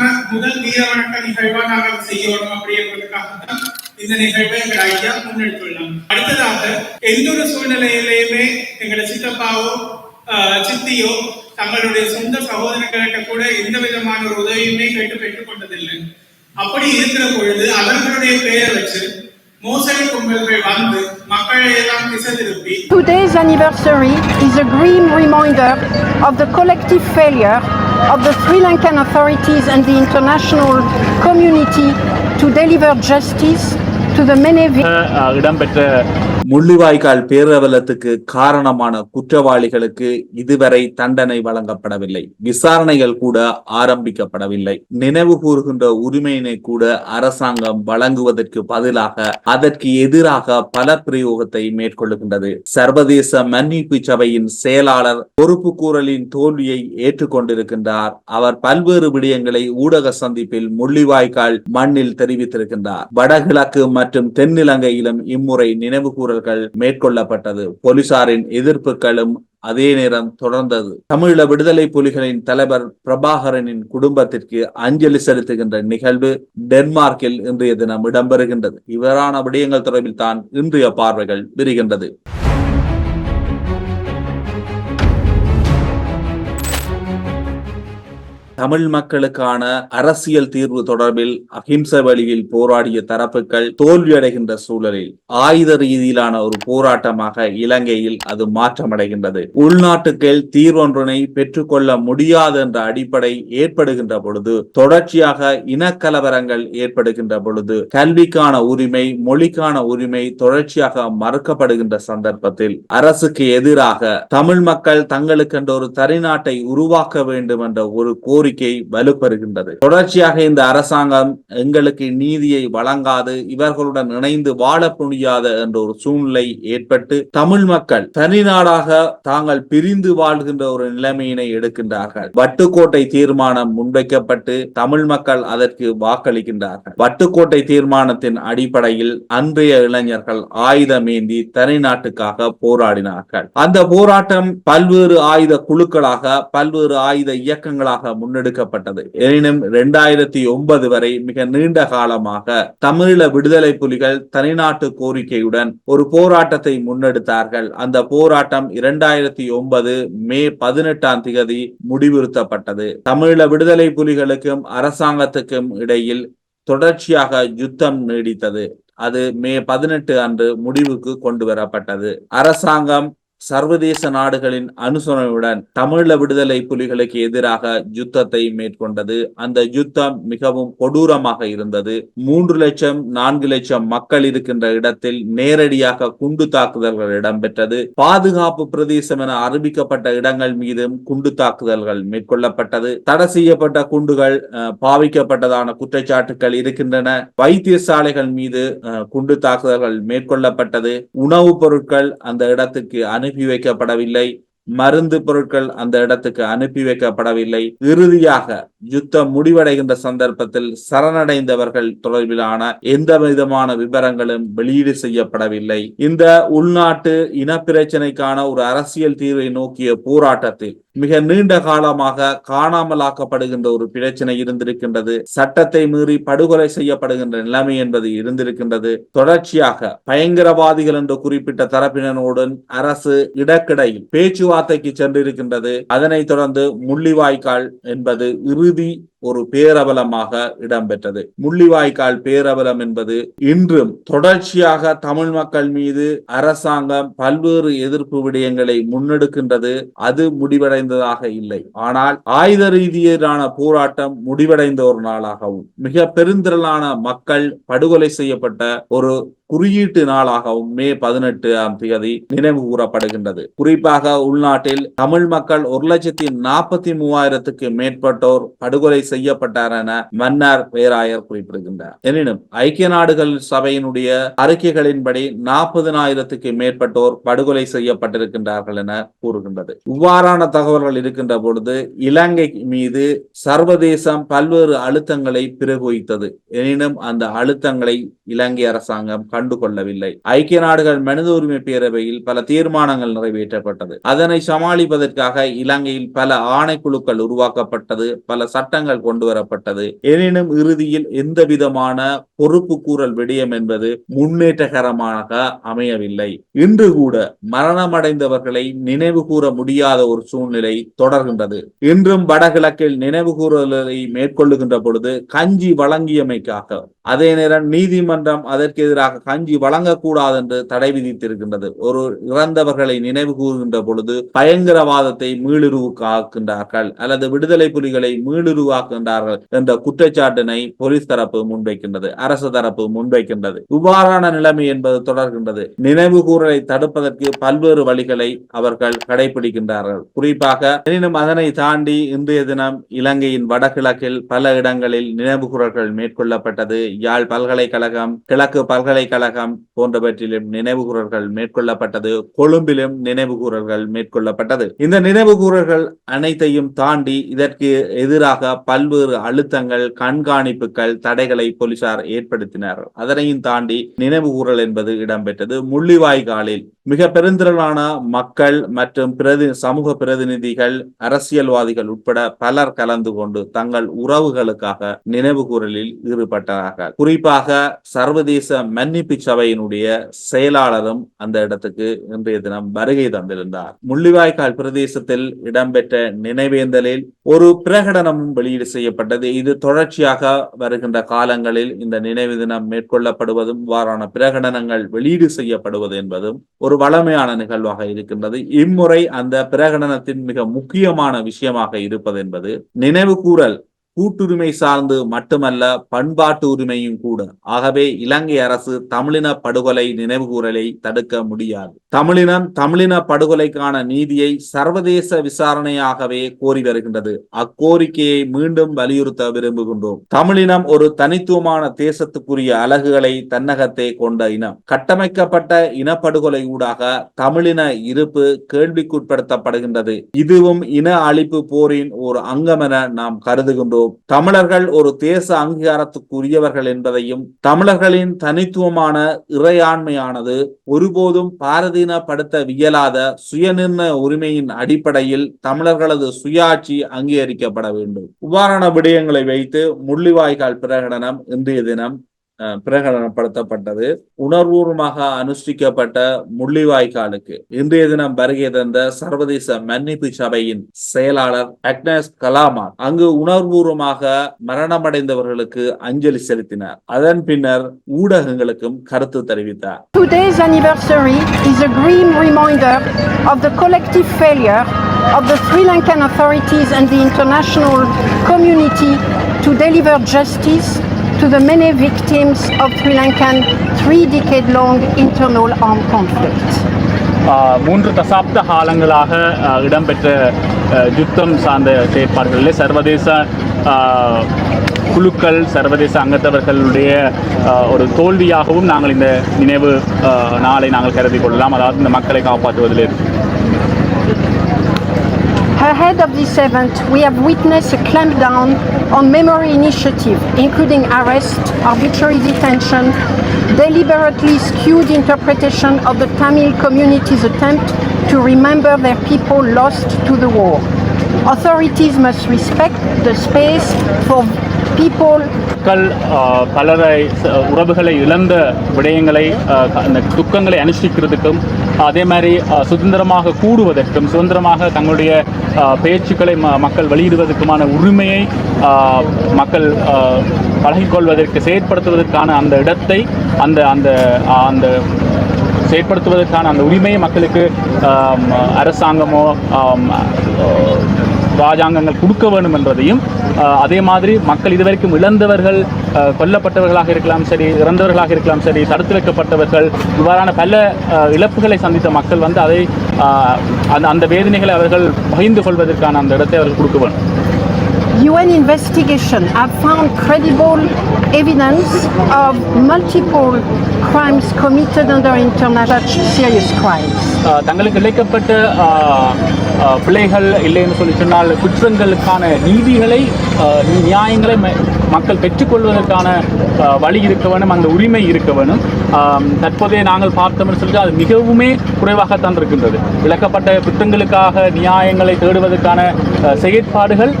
அதுக்கான முதல் தீரவணக்க நிகழ்வா நாங்கள் செய்யணும் அப்படின்றதுக்காக தான் இந்த நிகழ்வை எங்கள் ஐயா முன்னெடுத்துள்ளோம் அடுத்ததாக எந்த ஒரு சூழ்நிலையிலையுமே எங்களோட சித்தப்பாவோ ஆஹ், சித்தியோ தங்களுடைய சொந்த சகோதரர்கிட்ட கூட எந்த விதமான ஒரு உதவியுமே கேட்டு பெற்றுக் கொண்டதில்லை. அப்படி இருக்கிற பொழுது அவர்களுடைய பெயரை வச்சு மோசடி கும்பல்கள் வந்து மக்களை எல்லாம் திசை திருப்பி Today's anniversary is a grim reminder of the collective failure of the Sri Lankan authorities and the international community to deliver justice to the many victims. Mullivaikkal பேரவலத்துக்கு காரணமான குற்றவாளிகளுக்கு இதுவரை தண்டனை வழங்கப்படவில்லை. விசாரணைகள் கூட ஆரம்பிக்கப்படவில்லை. நினைவு கூறுகின்ற உரிமையினை கூட அரசாங்கம் வழங்குவதற்கு பதிலாக அதற்கு எதிராக பல பிரயோகத்தை மேற்கொள்ளுகின்றது. சர்வதேச மன்னிப்பு சபையின் செயலாளர் பொறுப்பு கூறலின் தோல்வியை ஏற்றுக்கொண்டிருக்கின்றார். அவர் பல்வேறு விடயங்களை ஊடக சந்திப்பில் முள்ளிவாய்க்கால் மண்ணில் தெரிவித்திருக்கின்றார். வடகிழக்கு மற்றும் தென்னிலங்கையிலும் இம்முறை நினைவு கூறல் தாக்குதல்கள் மேற்கொள்ளப்பட்டது. போலீசாரின் எதிர்ப்புகளும் அதே நேரம் தொடர்ந்தது. தமிழீழ விடுதலை புலிகளின் தலைவர் பிரபாகரனின் குடும்பத்திற்கு அஞ்சலி செலுத்துகின்ற நிகழ்வு டென்மார்க்கில் இன்றைய தினம் இடம்பெறுகின்றது. இவ்வாறான விடயங்கள் தொடர்பில் தான் இன்றைய பார்வைகள் விரிகின்றது. தமிழ் மக்களுக்கான அரசியல் தீர்வு தொடர்பில் அஹிம்ச வழியில் போராடிய தரப்புகள் தோல்வியடைகின்ற சூழலில் ஆயுத ரீதியிலான ஒரு போராட்டமாக இலங்கையில் அது மாற்றமடைகின்றது. உள்நாட்டுக்கள் தீர்வொன்றினை பெற்றுக்கொள்ள முடியாது என்ற அடிப்படை ஏற்படுகின்ற பொழுது தொடர்ச்சியாக இனக்கலவரங்கள் ஏற்படுகின்ற பொழுது கல்விக்கான உரிமை மொழிக்கான உரிமை தொடர்ச்சியாக மறுக்கப்படுகின்ற சந்தர்ப்பத்தில் அரசுக்கு எதிராக தமிழ் மக்கள் தங்களுக்கென்ற ஒரு தனிநாட்டை உருவாக்க வேண்டும் என்ற ஒரு கோரிக்கை வலுப்பெறுகின்றது. தொடர்ச்சியாக இந்த அரசாங்கம் எங்களுக்கு நீதியை வழங்காது இவர்களுடன் இணைந்து வாழ முடியாத என்ற ஒரு சூழ்நிலை ஏற்பட்டு தமிழ் மக்கள் தனிநாடாக தாங்கள் பிரிந்து வாழ்கின்ற ஒரு நிலைமையினை எடுக்கின்றார்கள். வட்டுக்கோட்டை தீர்மானம் முன்வைக்கப்பட்டு தமிழ் மக்கள் அதற்கு வாக்களிக்கின்றார்கள். வட்டுக்கோட்டை தீர்மானத்தின் அடிப்படையில் அன்றைய இளைஞர்கள் ஆயுதமேந்தி தனிநாட்டுக்காக போராடினார்கள். அந்த போராட்டம் பல்வேறு ஆயுத குழுக்களாக பல்வேறு ஆயுத இயக்கங்களாக முன்னெடுத்து முன்னெடுக்கப்பட்டது எனினும் இரண்டாயிரத்தி ஒன்பது வரை மிக நீண்ட காலமாக தமிழீழ விடுதலை புலிகள் தனிநாட்டு கோரிக்கையுடன் ஒரு போராட்டத்தை முன்னெடுத்தார்கள். அந்த போராட்டம் இரண்டாயிரத்தி ஒன்பது மே பதினெட்டாம் திகதி முடிவுறுத்தப்பட்டது. தமிழீழ விடுதலை புலிகளுக்கும் அரசாங்கத்துக்கும் இடையில் தொடர்ச்சியாக யுத்தம் நீடித்தது. அது மே பதினெட்டு அன்று முடிவுக்கு கொண்டு வரப்பட்டது அரசாங்கம் சர்வதேச நாடுகளின் அனுசரணையுடன் தமிழீழ விடுதலை புலிகளுக்கு எதிராக யுத்தத்தை மேற்கொண்டது. அந்த யுத்தம் மிகவும் கொடூரமாக இருந்தது. மூன்று லட்சம் நான்கு லட்சம் மக்கள் இருக்கின்ற இடத்தில் நேரடியாக குண்டு தாக்குதல்கள் இடம்பெற்றது. பாதுகாப்பு பிரதேசம் என அறிவிக்கப்பட்ட இடங்கள் மீதும் குண்டு தாக்குதல்கள் மேற்கொள்ளப்பட்டது. தடை செய்யப்பட்ட குண்டுகள் பாவிக்கப்பட்டதான குற்றச்சாட்டுகள் இருக்கின்றன. வைத்தியசாலைகள் மீது குண்டு தாக்குதல்கள் மேற்கொள்ளப்பட்டது. உணவுப் பொருட்கள் அந்த இடத்துக்கு அணு அனுப்பி வைக்கப்படவில்லை மருந்து பொருட்கள் அந்த இடத்துக்கு அனுப்பி வைக்கப்படவில்லை. இறுதியாக யுத்தம் முடிவடைகின்ற சந்தர்ப்பத்தில் சரணடைந்தவர்கள் தொடர்பிலான எந்த விதமான விவரங்களும் வெளியீடு செய்யப்படவில்லை. இந்த உள்நாட்டு இனப்பிரச்சனைக்கான ஒரு அரசியல் தீர்வை நோக்கிய போராட்டத்தில் மிக நீண்ட காலமாக காணாமலாக்கப்படுகின்ற ஒரு பிரச்சனை இருந்திருக்கின்றது. சட்டத்தை மீறி படுகொலை செய்யப்படுகின்ற நிலைமை என்பது இருந்திருக்கின்றது. தொடர்ச்சியாக பயங்கரவாதிகள் என்று குறிப்பிட்ட தரப்பினருடன் அரசு இடக்கிடையில் பேச்சுவார்த்தைக்கு சென்றிருக்கின்றது. அதனைத் தொடர்ந்து முள்ளிவாய்க்கால் என்பது இறுதி ஒரு பேரபலமாக இடம்பெற்றது. முள்ளிவாய்க்கால் பேரபலம் என்பது இன்றும் தொடர்ச்சியாக தமிழ் மக்கள் மீது அரசாங்கம் பல்வேறு எதிர்ப்பு விடயங்களை முன்னெடுக்கின்றது. அது முடிவடைந்ததாக இல்லை. ஆனால் ஆயுத ரீதியிலான போராட்டம் முடிவடைந்த ஒரு நாளாகவும் மிக பெருந்திரளான மக்கள் படுகொலை செய்யப்பட்ட ஒரு குறியீட்டு நாளாகவும் மே பதினெட்டு ஆம் தேதி நினைவு கூறப்படுகின்றது. குறிப்பாக உள்நாட்டில் தமிழ் மக்கள் ஒரு லட்சத்தி நாற்பத்தி மூவாயிரத்துக்கு மேற்பட்டோர் படுகொலை செய்யப்பட்டாரென என மன்னார் பேராயர் குறிப்பிடுகின்றார். எனினும் ஐக்கிய நாடுகள் சபையினுடைய அறிக்கைகளின்படி நாற்பதினாயிரத்துக்கு மேற்பட்டோர் படுகொலை செய்யப்பட்டிருக்கின்றார்கள் என கூறுகின்றது. இவ்வாறான தகவல்கள் இருக்கின்ற பொழுது இலங்கை மீது சர்வதேசம் பல்வேறு அழுத்தங்களை பிரயோகித்தது. எனினும் அந்த அழுத்தங்களை இலங்கை அரசாங்கம் கண்டுகொள்ளவில்லை. ஐக்கிய நாடுகள் மனித உரிமை பேரவையில் பல தீர்மானங்கள் நிறைவேற்றப்பட்டது. அதனை சமாளிப்பதற்காக இலங்கையில் பல ஆணைக்குழுக்கள் உருவாக்கப்பட்டது. பல சட்டங்கள் கொண்டு வரப்பட்டது. எனினும் இறுதியில் எந்த விதமான பொறுப்பு கூறல் விடயம் என்பது முன்னேற்றகரமாக அமையவில்லை. இன்று கூட மரணமடைந்தவர்களை நினைவு கூற முடியாத ஒரு சூழ்நிலை தொடர்கின்றது. இன்றும் வடகிழக்கில் நினைவு கூறுதலை மேற்கொள்ளுகின்ற பொழுது கஞ்சி வழங்கியமைக்காக அதே நேரம் நீதிமன்றம் அதற்கு எதிராக கஞ்சி வழங்கக்கூடாது என்று தடை விதித்திருக்கின்றது. ஒரு இறந்தவர்களை நினைவு கூறுகின்ற பொழுது பயங்கரவாதத்தை மீளுருவுக்காக்கின்றார்கள் அல்லது விடுதலை புலிகளை மீளுருவாக்க மீளுருவாக்குகின்றார்கள் என்ற குற்றச்சாட்டினை போலீஸ் தரப்பு முன்வைக்கின்றது அரசு தரப்பு முன்வைக்கின்றது. இவ்வாறான நிலைமை என்பது தொடர்கின்றது. நினைவு கூறலை தடுப்பதற்கு பல்வேறு வழிகளை அவர்கள் கடைபிடிக்கின்றார்கள். குறிப்பாக எனினும் அதனை தாண்டி இன்றைய தினம் இலங்கையின் வடகிழக்கில் பல இடங்களில் நினைவு கூறல்கள் மேற்கொள்ளப்பட்டது. யாழ் பல்கலைக்கழகம் கிழக்கு பல்கலைக்கழகம் போன்றவற்றிலும் நினைவு கூறல்கள் மேற்கொள்ளப்பட்டது. கொழும்பிலும் நினைவு கூறல்கள் மேற்கொள்ளப்பட்டது. இந்த நினைவு கூறல்கள் அனைத்தையும் தாண்டி இதற்கு எதிராக பல பல்வேறு அழுத்தங்கள் கண்காணிப்புகள் தடைகளை போலீசார் ஏற்படுத்தினர் அதனையும் தாண்டி நினைவு கூறல் என்பது இடம்பெற்றது. முள்ளிவாய்க்காலில் மிக பெருந்திரளான மக்கள் மற்றும் பிரதி சமூக பிரதிநிதிகள் அரசியல்வாதிகள் உட்பட பலர் கலந்து கொண்டு தங்கள் உறவுகளுக்காக நினைவு கூறலில் ஈடுபட்டார்கள். குறிப்பாக சர்வதேச மன்னிப்பு சபையினுடைய செயலாளரும் அந்த இடத்துக்கு இன்றைய தினம் வருகை தந்திருந்தார். முள்ளிவாய்க்கால் பிரதேசத்தில் இடம்பெற்ற நினைவேந்தலில் ஒரு பிரகடனமும் வெளியீடு செய்யப்பட்டது. இது தொடர்ச்சியாக வருகின்ற காலங்களில் இந்த நினைவு தினம் மேற்கொள்ளப்படுவதும் இவ்வாறான பிரகடனங்கள் வெளியீடு செய்யப்படுவது என்பதும் ஒரு வளமையான நிகழ்வாக இருக்கின்றது. இம்முறை அந்த பிரகடனத்தின் மிக முக்கியமான விஷயமாக இருப்பது என்பது நினைவு கூறல் கூட்டுரிமை சார்ந்து மட்டுமல்ல பண்பாட்டு உரிமையும் கூட. ஆகவே இலங்கை அரசு தமிழின படுகொலை நினைவுகூரலை தடுக்க முடியாது. தமிழினம் தமிழின படுகொலைக்கான நீதியை சர்வதேச விசாரணையாகவே கோரி வருகின்றது. அக்கோரிக்கையை மீண்டும் வலியுறுத்த விரும்புகின்றோம். தமிழினம் ஒரு தனித்துவமான தேசத்துக்குரிய அலகுகளை தன்னகத்தை கொண்ட இனம். கட்டமைக்கப்பட்ட இனப்படுகொலை ஊடாக தமிழின இருப்பு கேள்விக்குட்படுத்தப்படுகின்றது. இதுவும் இன அழிப்பு போரின் ஒரு அங்கமென நாம் கருதுகின்றோம். தமிழர்கள் ஒரு தேச அங்கீகாரத்துக்குரியவர்கள் என்பதையும் தமிழர்களின் தனித்துவமான இறையாண்மையானது ஒருபோதும் பாரதீனப்படுத்த வியலாத சுயநிர்ணய உரிமையின் அடிப்படையில் தமிழர்களது சுயாட்சி அங்கீகரிக்கப்பட வேண்டும். இவ்வாறான விடயங்களை வைத்து முள்ளிவாய்க்கால் பிரகடனம் இன்றைய தினம் பிரகடனப்படுத்தப்பட்டது. உணர்வூர்வமாக அனுஷ்டிக்கப்பட்ட முள்ளிவாய்க்காலுக்கு இன்றைய தினம் வருகை தந்த சர்வதேச மன்னிப்பு சபையின் செயலாளர் அக்னஸ் கலாமா அங்கு உணர்வூர்வமாக மரணமடைந்தவர்களுக்கு அஞ்சலி செலுத்தினார். அதன் பின்னர் ஊடகங்களுக்கும் கருத்து தெரிவித்தார். Today's anniversary is a grim reminder of the collective failure of the Sri Lankan authorities and the international community to deliver justice to the many victims of Sri Lankan three decade long internal armed conflict. மூன்று தசாப்த காலங்களாக இடம்பெற்ற யுத்தம் சார்ந்த செயற்பாடுகளில் சர்வதேச குழுக்கள் சர்வதேச அங்கத்தவர்களுடைய ஒரு தோல்வியாகவும் நாங்கள் இந்த நினைவு நாளை நாங்கள் கருதி கொள்ளலாம் அதாவது இந்த மக்களை காப்பாற்றுவதில் இருக்கு Ahead of this event, we have witnessed a clampdown on memory initiative, including arrest, arbitrary detention, deliberately skewed interpretation of the Tamil community's attempt to remember their people lost to the war. Authorities must respect the space for people. மக்கள் பலரை ச- உறவுகளை இழந்த விடயங்களை அந்த துக்கங்களை அனுஷ்டிக்கிறதுக்கும் அதே மாதிரி சுதந்திரமாக கூடுவதற்கும் சுதந்திரமாக தங்களுடைய பேச்சுக்களை ம- மக்கள் வெளியிடுவதற்குமான உரிமையை மக்கள் பழகிக்கொள்வதற்கு செயற்படுத்துவதற்கான அந்த இடத்தை அந்த அந்த அந்த செயற்படுத்துவதற்கான அந்த உரிமையை மக்களுக்கு அரசாங்கமோ ராஜாங்கங்கள் கொடுக்க வேண்டும் என்றதையும் அதே மாதிரி மக்கள் இதுவரைக்கும் இழந்தவர்கள் கொல்லப்பட்டவர்களாக இருக்கலாம் சரி இறந்தவர்களாக இருக்கலாம் சரி தடுத்து வைக்கப்பட்டவர்கள் இவ்வாறான பல இழப்புகளை சந்தித்த மக்கள் வந்து அதை அந்த அந்த வேதனைகளை அவர்கள் பகிர்ந்து கொள்வதற்கான அந்த இடத்தை அவர்கள் கொடுக்க வேண்டும். UN investigation have found credible evidence of multiple crimes committed under international serious crimes. தங்களுக்கு இழைக்கப்பட்ட பிள்ளைகள் இல்லைன்னு சொல்லி சொன்னால் குற்றங்களுக்கான நீதிகளை நியாயங்களை மக்கள் பெற்றுக்கொள்வதற்கான வழி இருக்க வேணும் அந்த உரிமை இருக்க வேணும் தற்போதைய நாங்கள் பார்த்தோம்னு சொல்லிட்டு அது மிகவுமே குறைவாகத்தான் இருக்கின்றது இழக்கப்பட்ட குற்றங்களுக்காக நியாயங்களை தேடுவதற்கான செயற்பாடுகள்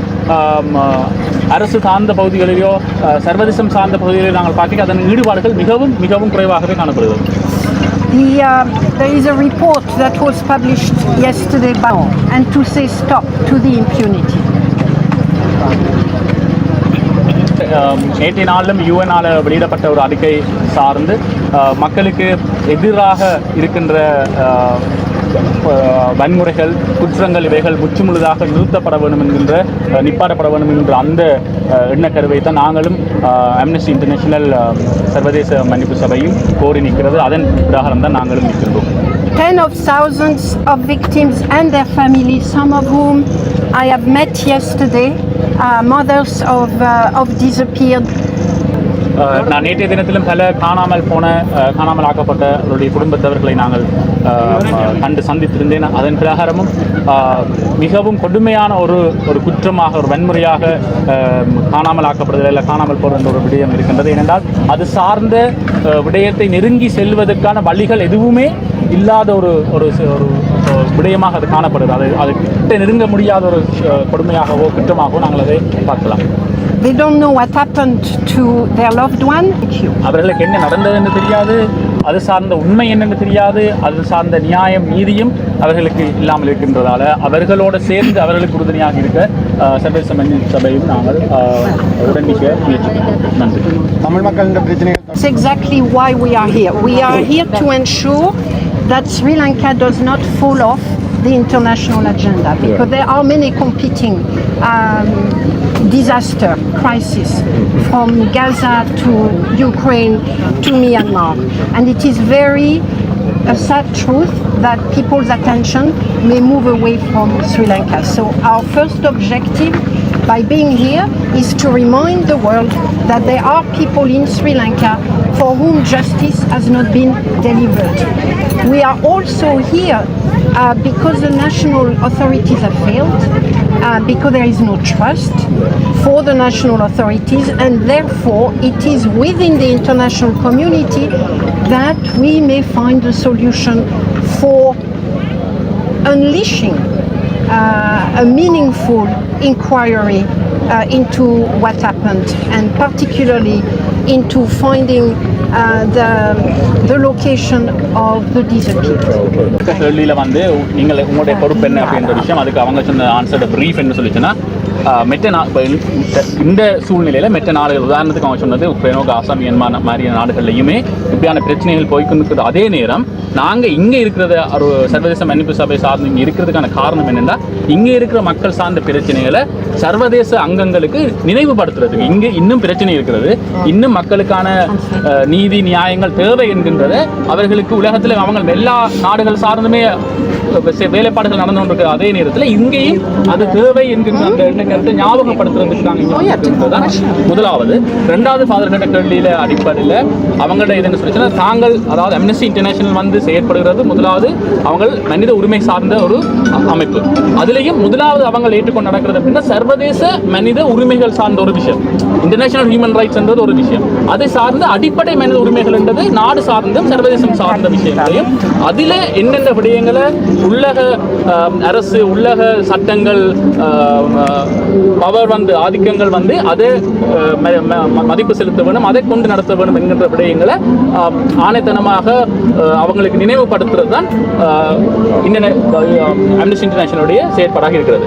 அரசு சார்ந்த பகுதிகளிலோ சர்வதேசம் சார்ந்த பகுதிகளிலோ நாங்கள் பார்க்க அதன் ஈடுபாடுகள் மிகவும் மிகவும் குறைவாகவே காணப்படுகிறது The, uh, there is a report that was published yesterday by and to say stop to the impunity. நேற்றைய நாளிலும் யூஎனால் வெளியிடப்பட்ட ஒரு அறிக்கை சார்ந்து மக்களுக்கு எதிராக இருக்கின்ற வன்முறைகள் குற்றங்கள் இவைகள் முற்றுமுழுதாக நிறுத்தப்பட வேண்டும் என்கின்ற நிப்பாடப்பட வேண்டும் என்கின்ற அந்த எண்ணக்கருவை தான் நாங்களும் அம்னஸ்டி இன்டர்நேஷனல் சர்வதேச மன்னிப்பு சபையும் கோரி நிற்கிறது. அதன் உதாரணம் தான் நாங்களும் நிற்கின்றோம். Ten of thousands of victims and their families, some of whom I have met yesterday, uh, mothers of, uh, of disappeared நான் நேற்றைய தினத்திலும் பல காணாமல் போன காணாமல் ஆக்கப்பட்ட அவருடைய குடும்பத்தவர்களை நாங்கள் கண்டு சந்தித்திருந்தேன். அதன் பிரகாரமும் மிகவும் கொடுமையான ஒரு ஒரு குற்றமாக ஒரு வன்முறையாக காணாமல் ஆக்கப்படுதல் இல்லை காணாமல் போகிற ஒரு விடயம் இருக்கின்றது. ஏனென்றால் அது சார்ந்த விடயத்தை நெருங்கி செல்வதற்கான வழிகள் எதுவுமே இல்லாத ஒரு ஒரு ஒரு விடயமாக அது காணப்படுது. அது அது கிட்ட நெருங்க முடியாத ஒரு கொடுமையாகவோ குற்றமாகவோ நாங்கள் அதை பார்க்கலாம். They don't know what happened to their loved one. Thank you. அவர்களுக்கு என்ன நடந்தது என்று தெரியாது அது சார்ந்த உண்மை என்னென்று தெரியாது அது சார்ந்த நியாயம் நீதியும் அவர்களுக்கு இல்லாமல் இருக்கின்றதால அவர்களோடு சேர்ந்து அவர்களுக்கு உறுதுணையாக இருக்க அஹ், சர்வதேச மன்னிப்பு சபையும் நாங்கள் அஹ், உடனிக்க முயற்சிக்கிறோம் நன்றி தமிழ் மக்கள் இந்த பிரச்சனைகள் That's exactly why we are here. We are here to ensure that Sri Lanka does not fall off the international agenda because there are many competing um, disaster crisis, from Gaza to Ukraine to Myanmar. And it is very a sad truth that people's attention may move away from Sri Lanka. So our first objective by being here is to remind the world that there are people in Sri Lanka for whom justice has not been delivered. We are also here uh, because the national authorities have failed, uh, because there is no trust for the national authorities, and therefore it is within the international community that we may find a solution for unleashing uh, a meaningful inquiry uh, into what happened and particularly into finding uh, the, the location of the disappeared. கேள்வியில் வந்து நீங்கள் உங்களுடைய பொறுப்பு என்ன அப்படின்ற விஷயம் அதுக்கு அவங்க சொன்ன ஆன்சர்ட ப்ரீஃப் என்ன சொல்லிச்சுன்னா மெட்ட நா இந்த- இந்த சூழ்நிலையில் மெட்ட நாடுகள் உதாரணத்துக்கு அவங்க சொன்னது உக்ரைனோ காசா மியன்மார் மாதிரியான நாடுகள்லையுமே இப்படியான பிரச்சனைகள் போய்க்கொண்டிருக்கிற அதே நேரம் நாங்கள் இங்கே இருக்கிறத ஒரு சர்வதேச மன்னிப்பு சபை சார்ந்து இங்கே இருக்கிறதுக்கான காரணம் என்னென்னா இங்கே இருக்கிற மக்கள் சார்ந்த பிரச்சனைகளை சர்வதேச அங்கங்களுக்கு நினைவுபடுத்துறதுக்கு இங்கு இன்னும் பிரச்சனை இருக்கிறது. இன்னும் மக்களுக்கான அஹ், நீதி நியாயங்கள் தேவை என்கின்றத அவர்களுக்கு உலகத்தில் அவங்க எல்லா நாடுகள் சார்ந்துமே வேலைப்பாடுகள் நடந்து கொண்டிருக்கிற அதே நேரத்தில் இங்கேயும் அது தேவை என்கின்ற அந்த எண்ணக்கருத்தை ஞாபகப்படுத்துறதுக்கு நாங்கள் வந்திருக்கிறதுதான் முதலாவது. ரெண்டாவது ஃபாதர் கட்ட கேள்வியில அடிப்படையில் அவங்கள்ட்ட இது என்ன சொல்லிச்சுன்னா தாங்கள் அதாவது அம்னஸ்டி இன்டர்நேஷனல் வந்து செயற்படுகிறது. முதலாவது அவங்க மனித உரிமை சார்ந்த ஒரு அமைப்பு. அதுலேயும் முதலாவது அவங்க ஏற்றுக்கொண்டு நடக்கிறது அப்படின்னா சர்வதேச மனித உரிமைகள் சார்ந்த ஒரு விஷயம். இன்டர்நேஷனல் ஹியூமன் ரைட்ஸ்ன்றது ஒரு விஷயம். அதை சார்ந்த அடிப்படை மனித உரிமைகள் என்றது நாடு சார்ந்தும் சர்வதேசம் சார்ந்த விஷயங்களையும் அதில் என்னென்ன விடயங்களை உள்ளக அரசு உள்ளக சட்டங்கள் பவர் வந்து ஆதிக்கங்கள் வந்து அதை மதிப்பு செலுத்த வேண்டும் அதை கொண்டு நடத்த வேண்டும் என்கின்ற விடயங்களை ஆணைத்தனமாக அவங்களுக்கு நினைவுபடுத்துறது தான் அம்னஸ்டி இன்டர்நேஷனலுடைய செயற்பாடாக இருக்கிறது.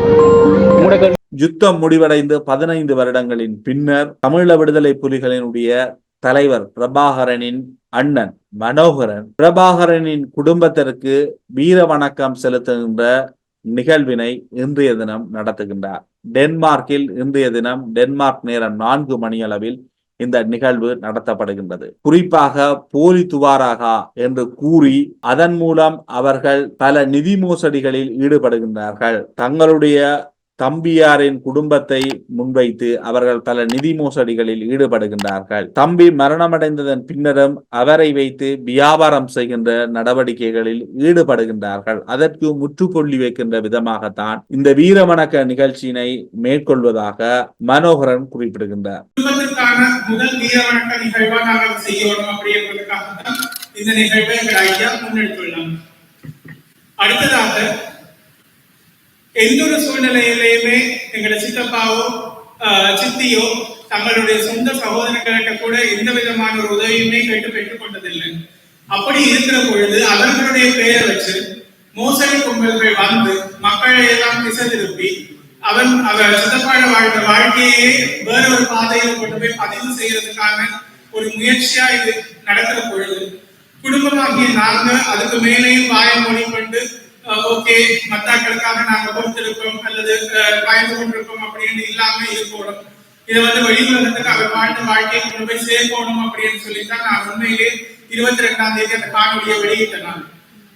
யுத்தம் முடிவடைந்து பதினைந்து வருடங்களின் பின்னர் தமிழீழ விடுதலை புலிகளினுடைய தலைவர் பிரபாகரனின் அண்ணன் மனோகரன். பிரபாகரனின் குடும்பத்திற்கு வீர வணக்கம் செலுத்துகின்ற நிகழ்வினை இன்றைய தினம் நடத்துகின்றார். டென்மார்க்கில் இன்றைய தினம் டென்மார்க் நேரம் நான்கு மணியளவில் இந்த நிகழ்வு நடத்தப்படுகின்றது. குறிப்பாக போலி துவாராகா என்று கூறி அதன் மூலம் அவர்கள் பல நிதி மோசடிகளில் ஈடுபடுகின்றார்கள். தங்களுடைய தம்பியாரின் குடும்பத்தை முன்வைத்து அவர்கள் பல நிதி மோசடிகளில் ஈடுபடுகின்றார்கள். தம்பி மரணமடைந்ததன் பின்னரும் அவரை வைத்து வியாபாரம் செய்கின்ற நடவடிக்கைகளில் ஈடுபடுகின்றார்கள். அதற்கு முற்றுப்புள்ளி வைக்கின்ற விதமாகத்தான் இந்த வீரவணக்க நிகழ்ச்சியினை மேற்கொள்வதாக மனோகரன் குறிப்பிடுகின்றார். இந்த நிகழ்வை ஐயா அடுத்ததாக எந்த ஒரு சூழ்நிலையிலையுமே எங்களோட சித்தப்பாவோ சித்தியோ தங்களுடைய சொந்த சகோதரர்கிட்ட கூட எந்த விதமான ஒரு உதவியுமே கேட்டு பெற்றுக் கொண்டதில்லை. அப்படி இருக்கிற பொழுது அவர்களுடைய பெயரை வச்சு மோசடி கும்பல்கள் வந்து மக்களை எல்லாம் திசை திருப்பி அவன் அவர் சித்தப்பாட வாழ்ந்த வாழ்க்கையே வேற ஒரு பாதையில கொண்டு போய் பதிவு செய்யறதுக்கான ஒரு முயற்சியா இது நடக்கிற பொழுது குடும்பமாகிய நாங்க அதுக்கு மேலேயும் வாயம் மொழிக்கொண்டு ஓகே மத்தாக்களுக்காக நாங்க பொறுத்திருக்கோம் அல்லது பயந்து கொண்டிருக்கோம் அப்படின்னு இல்லாம இருக்கணும் இதை வந்து வெளி உலகத்துக்கு அவர் வாழ்ந்த வாழ்க்கையை கொண்டு போய் சேர்க்கணும் அப்படின்னு சொல்லித்தான் நான் உண்மையிலே இருபத்தி ரெண்டாம் தேதி அந்த காணொலியை வெளியிட்டேன் நான்.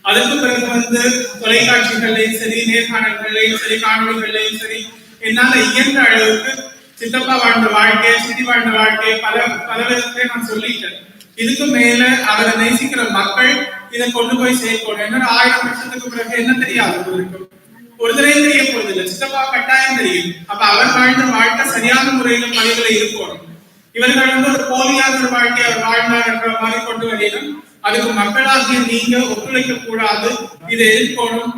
அதுக்கு பிறகு வந்து தொலைக்காட்சிகள்லையும் சரி நேர்காணல்கள்லையும் சரி காணொலிகள்லையும் சரி என்னால இயன்ற அளவுக்கு சித்தப்பா வாழ்ந்த வாழ்க்கை சித்தி வாழ்ந்த வாழ்க்கை பல பல விதத்திலே நான் சொல்லிட்டேன். இதுக்கு மேல அவரை நேசிக்கிற மக்கள் இதை கொண்டு போய் சேர்க்கணும். என்னோட ஆயிரம் வருஷத்துக்கு பிறகு என்ன தெரியாது இருக்கும் ஒரு தெரிய போறது இல்லை சித்தப்பா கட்டாயம் தெரியும். அப்ப அவர் வாழ்ந்த வாழ்க்கை சரியான முறையில பதிவுல இருக்கணும் இவர்கள் வந்து ஒரு போலியான ஒரு வாழ்க்கையை அவர் வாழ்ந்தார் என்ற மாதிரி கொண்டு வரையிலும் அதுக்கு நீங்க ஒத்துழைக்க கூடாது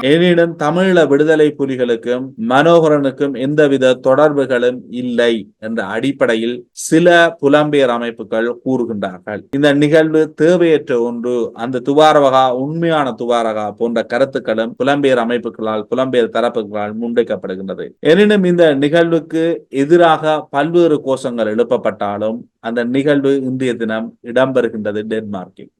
எனினும் தமிழீழ விடுதலை புலிகளுக்கும் மனோகரனுக்கும் எந்தவித தொடர்புகளும் இல்லை என்ற அடிப்படையில் சில புலம்பெயர் அமைப்புகள் கூறுகின்றார்கள். இந்த நிகழ்வு தேவையற்ற ஒன்று. அந்த துவாரவகா உண்மையான துவாரகா போன்ற கருத்துக்களும் புலம்பெயர் அமைப்புகளால் புலம்பெயர் தரப்புகளால் முன்வைக்கப்படுகின்றது. எனினும் இந்த நிகழ்வுக்கு எதிராக பல்வேறு கோஷங்கள் எழுப்பப்பட்டாலும் அந்த நிகழ்வு இன்றைய தினம் இடம்பெறுகின்றது டென்மார்க்கில்.